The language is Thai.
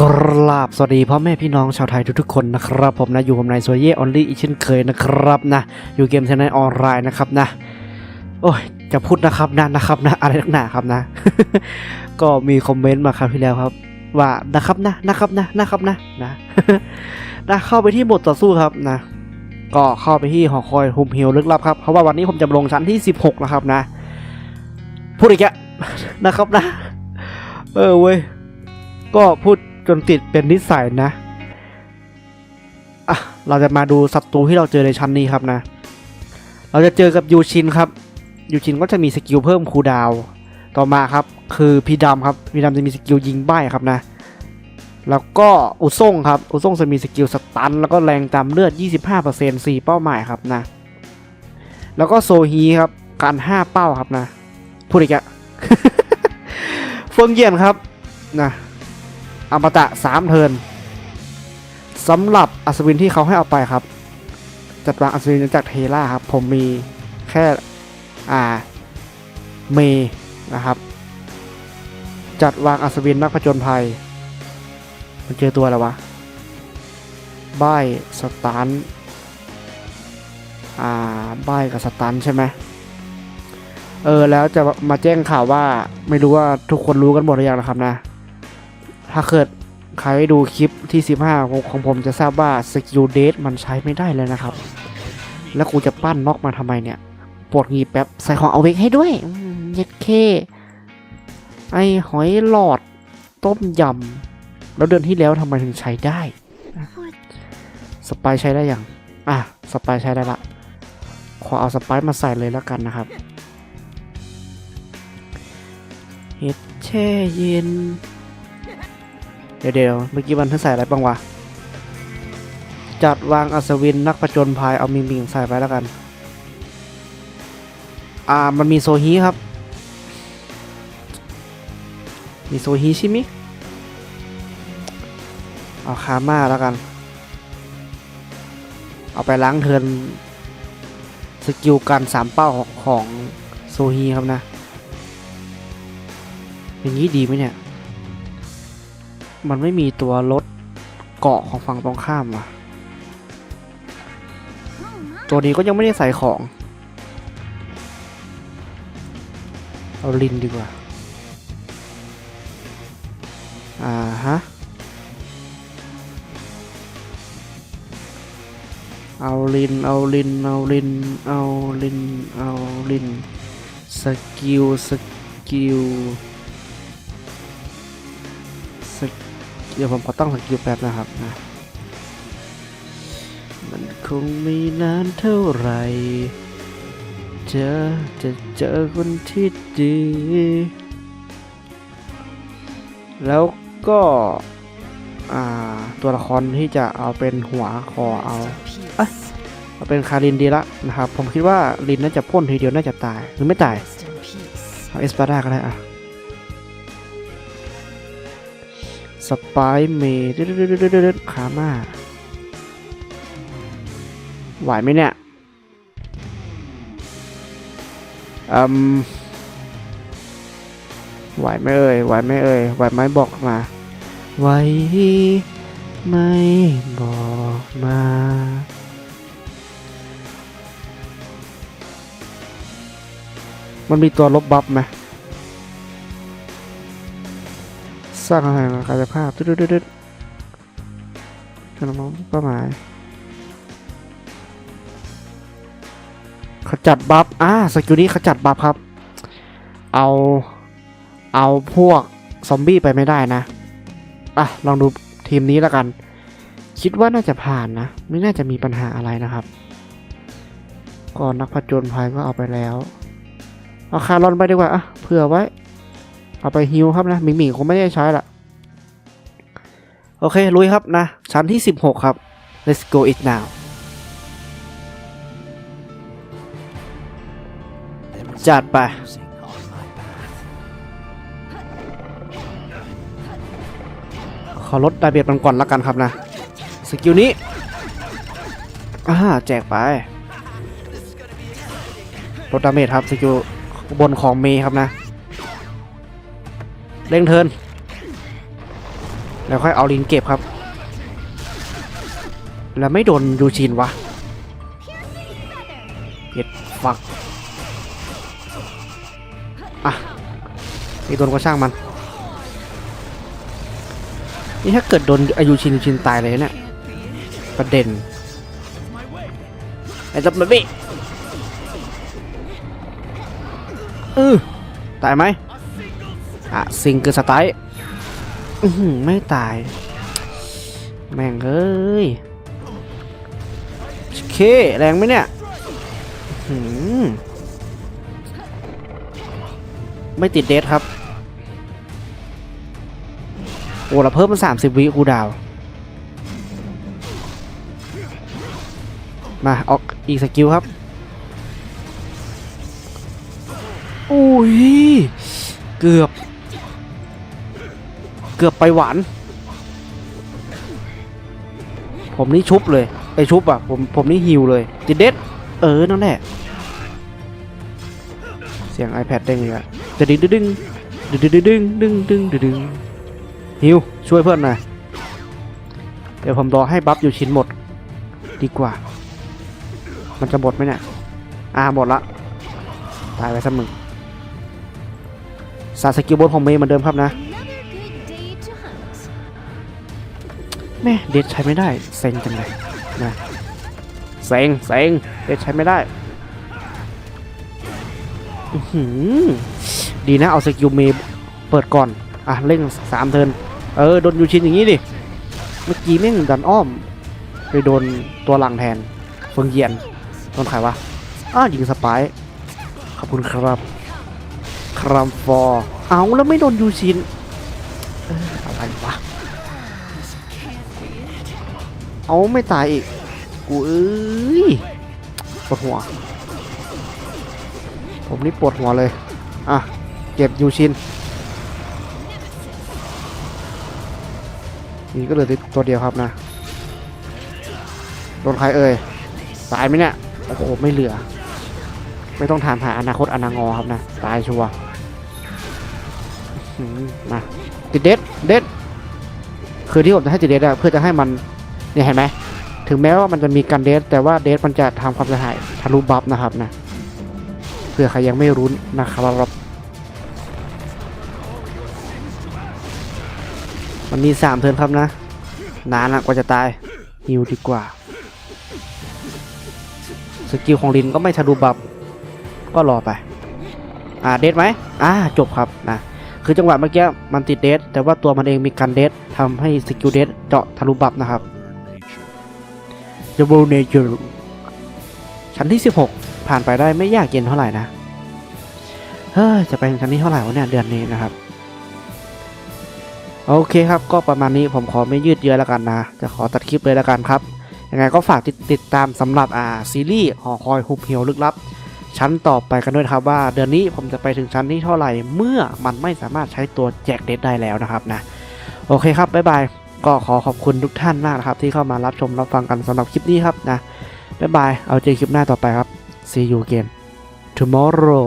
กราบสวัสดีพ่อแม่พี่น้องชาวไทยทุกๆคนนะครับ ผมนะอยู่กับนายโซเย่ออนลี่อีกเช่นเคยนะครับนะ อยู่เกมเทนไนออนไลน์นะครับนะ โอ้ยจะพูดนะครับนะนะครับนะ อะไรนักหนาครับนะ ก็มีคอมเมนต์มาครับที่แล้วครับ ว่านะครับนะนะครับนะนะครับนะนะนะเข้าไปที่บทต่อสู้ครับนะ ก็เข้าไปที่หอคอยฮุมฮิลลึกลับครับเพราะว่าวันนี้ผมจะลงชั้นที่ 16แล้วครับนะพูดอีกอะนะครับนะ เออเว้ยก็พูด จนติดเป็นนิสัยนะอะเราจะมาดูศัตรูที่เราเจอในชั้นนี้ครับนะ เราจะเจอกับยูชินครับยูชินก็จะมีสกิลเพิ่มคูดาวต่อมาครับคือพีดำครับพีดำจะมีสกิลยิงใบ้ครับนะ แล้วก็อุซ่งครับอุซ่งจะมีสกิลสตันแล้วก็แรงตามเลือด 25% 4 เป้าหมายครับนะ แล้วก็โซฮีครับการ 5 เป้าครับนะ พูดอีกอะเฟิงเยียนครับนะ อมตะสามเทิร์นสำหรับอัศวินที่เขาให้เอาไปครับ จัดวางอัศวินจากเทล่าครับ ผมมีแค่อ่าเมนะครับ จัดวางอัศวินนักผจญภัย มันเจอตัวอะไรวะใบสตันอ่าใบกับสตันใช่ไหมเออแล้วจะมาแจ้งข่าวว่าไม่รู้ว่าทุกคนรู้กันหมดหรือยังนะครับนะ ถ้าเกิดใครดูคลิปที่ 15 ของผมจะทราบว่าสกิลเดทมันใช้ไม่ได้เลยนะครับ แล้วกูจะปั้นน็อกมาทำไมเนี่ย ปวดงีแป๊บใส่ของเอาเวกให้ด้วยเย็ดเค ไอหอยหลอด ต้มยำ แล้วเดือนที่แล้วทำไมถึงใช้ได้สไปซ์ใช้ได้ยัง อะสไปซ์ใช้ได้ละ ขอเอาสไปซ์มาใส่เลยแล้วกันนะครับเห็ดแช่เย็น เดี๋ยวเดี๋ยวเมื่อกี้มันท่านใส่อะไรบ้างวะ จัดวางอัศวินนักประจนภัยเอามิงมิงใส่ไปแล้วกัน อ่ามันมีโซฮีครับ มีโซฮีใช่ไหมเอาคาม่าแล้วกัน เอาไปล้างเทินสกิลการสามเป้าของโซฮีครับนะ อย่างนี้ดีไหมเนี่ย มันไม่มีตัวลดเกาะของฝั่งตรงข้ามว่ะ ตัวนี้ก็ยังไม่ได้ใส่ของ เอาลินดีกว่า อ่าฮะ เอาลิน เอาลิน เอาลิน เอาลิน เอาลิน สกิล สกิล เดี๋ยวผมขอตั้งสกิลแป๊บนะครับนะมันคงไม่นานเท่าไหร่เจอจะเจอคนที่ดี แล้วก็อ่าตัวละครที่จะเอาเป็นหัวคอเอาเอ้ยเอาเป็นคารินดีละนะครับ ผมคิดว่าลินน่าจะพ่นทีเดียวน่าจะตายหรือไม่ตายเอาเอสปาด้าก็ได้อะ สไปร์เมย์ดๆๆๆขามาไหวไหมเนี่ยอืมไหวไหมเอ่ยไหวไหมเอ่ยไหวไหมบอกมาไหวไหม่บอกมามันมีตัวลบบัฟไหม สร้างอะไรกายภาพดตึ๊ดตึ๊ดขนมเป้าหมายขจัดบัฟอ่าสกิลนี้ขจัดบัฟครับ เอา เอาพวกซอมบี้ไปไม่ได้นะ อะ ลองดูทีมนี้แล้วกัน คิดว่าน่าจะผ่านนะ ไม่น่าจะมีปัญหาอะไรนะครับ ก่อนนักผจญภัยก็เอาไปแล้ว เอาคารอนไปดีกว่า อะ เผื่อไว้ เอาไปฮิวครับนะมิงมิงคงไม่ได้ใช้ละโอเค ลุยครับนะ ชั้นที่ 16 ครับ let's go it now จัดไปขอลดดาเบียดมันก่อนละกันครับนะ สกิลนี้อ่าแจกไปลดดาเมจครับ สกิลบนของเมย์ครับนะ เร่งเทินแล้วค่อยเอาลินเก็บครับ แล้วไม่โดนยูชินวะเห็ดฟักอะอีโดนก็ช่างมัน นี่ถ้าเกิดโดนอายุชินยูชินตายเลยเนี่ยประเด็นไอ้จับมันพี่เออตายไหม อะซิงเกิลสไตล์ไม่ตาย แม่งเอ้ยเคแรงไหมเนี่ยไม่ติดเดทครับ โอ้เราเพิ่มมา30วิคูดาว มา ออกอีกสกิลครับโอ้ย เกือบ เกือบไปหวาน ผมนี่ชุบเลยไอชุบอะผมผมนี่ฮิวเลยติเด็ดเออนั่นแหละเสียง iPad เด้งเลยอะจะดึงดึงดึงดึงดึงดึงดึงดึงดึงฮิวช่วยเพื่อนหน่อยเดี๋ยวผมรอให้บัฟอยู่ชิ้นหมด ดีกว่า มันจะหมดไหมเนี่ยอ่าหมดละตายไปสักมึงสาสกิลบนของเมย์เหมือนเดิมครับนะ แม่เดทใช้ไม่ได้เซ็งจังเลยนะเซ็งเซ็งเดทใช้ไม่ได้อือหือดีนะเอาสกิลเมเปิดก่อน อะเร่งสามเทินเออโดนยูชินอย่างนี้ดิ เมื่อกี้แม่งดันอ้อม ไปโดนตัวหลังแทนเฟิงเยียนโดนใครวะอ้าวยิงสปร์ขอบคุณครับครัมฟอร์เอาแล้วไม่โดนยูชิน เอาไม่ตายอีก กูเอ้ยปวดหัว ผมนี่ปวดหัวเลย อะ เก็บยูชินนี่ก็เหลือตัวเดียวครับนะ โดนใครเอ่ย ตายไหมเนี่ย โอ้โห ไม่เหลือ ไม่ต้องถามหาอนาคตอนางอครับนะ ตายชัวร์มาติดเด็ดเด็ดคือที่ผมจะให้ติดเด็ดอะเพื่อจะให้มัน เนี่ยเห็นไหมถึงแม้ว่ามันจะมีการเดทแต่ว่าเดทมันจะทำความเสียหายทะลุบัฟนะครับนะเผื่อใครยังไม่รู้นะครับมันมีสามเทิร์นครับนะ นานอะกว่าจะตายฮิวดีกว่า สกิลของลินก็ไม่ทะลุบัฟก็รอไป อ่าเดทไหมอ่าจบครับนะคือจังหวะเมื่อกี้มันติดเดทแต่ว่าตัวมันเองมีการเดททำให้สกิลเดทเจาะทะลุบัฟนะครับ The w o r l Nature ชั้นที่ 16 ผ่านไปได้ไม่ยากเย็นเท่าไหร่นะ เฮ้ยจะไปถึงชั้นที่เท่าไหร่วะเนี่ยเดือนนี้นะครับ โอเคครับก็ประมาณนี้ผมขอไม่ยืดเยื้อแล้วกันนะ จะขอตัดคลิปเลยแล้วกันครับ ยังไงก็ฝากติดติดตามสำหรับอ่าซีรีส์หอคอยฮุบเหวลึกลับ ชั้นต่อไปกันด้วยครับว่าเดือนนี้ผมจะไปถึงชั้นที่เท่าไหร่ เมื่อมันไม่สามารถใช้ตัวแจกเดทได้แล้วนะครับนะ โอเคครับบ๊ายบาย ก็ขอขอบคุณทุกท่านมากนะครับ ที่เข้ามารับชมรับฟังกันสำหรับคลิปนี้ครับนะบ๊ายบายเอาเจอคลิปหน้าต่อไปครับ see you again tomorrow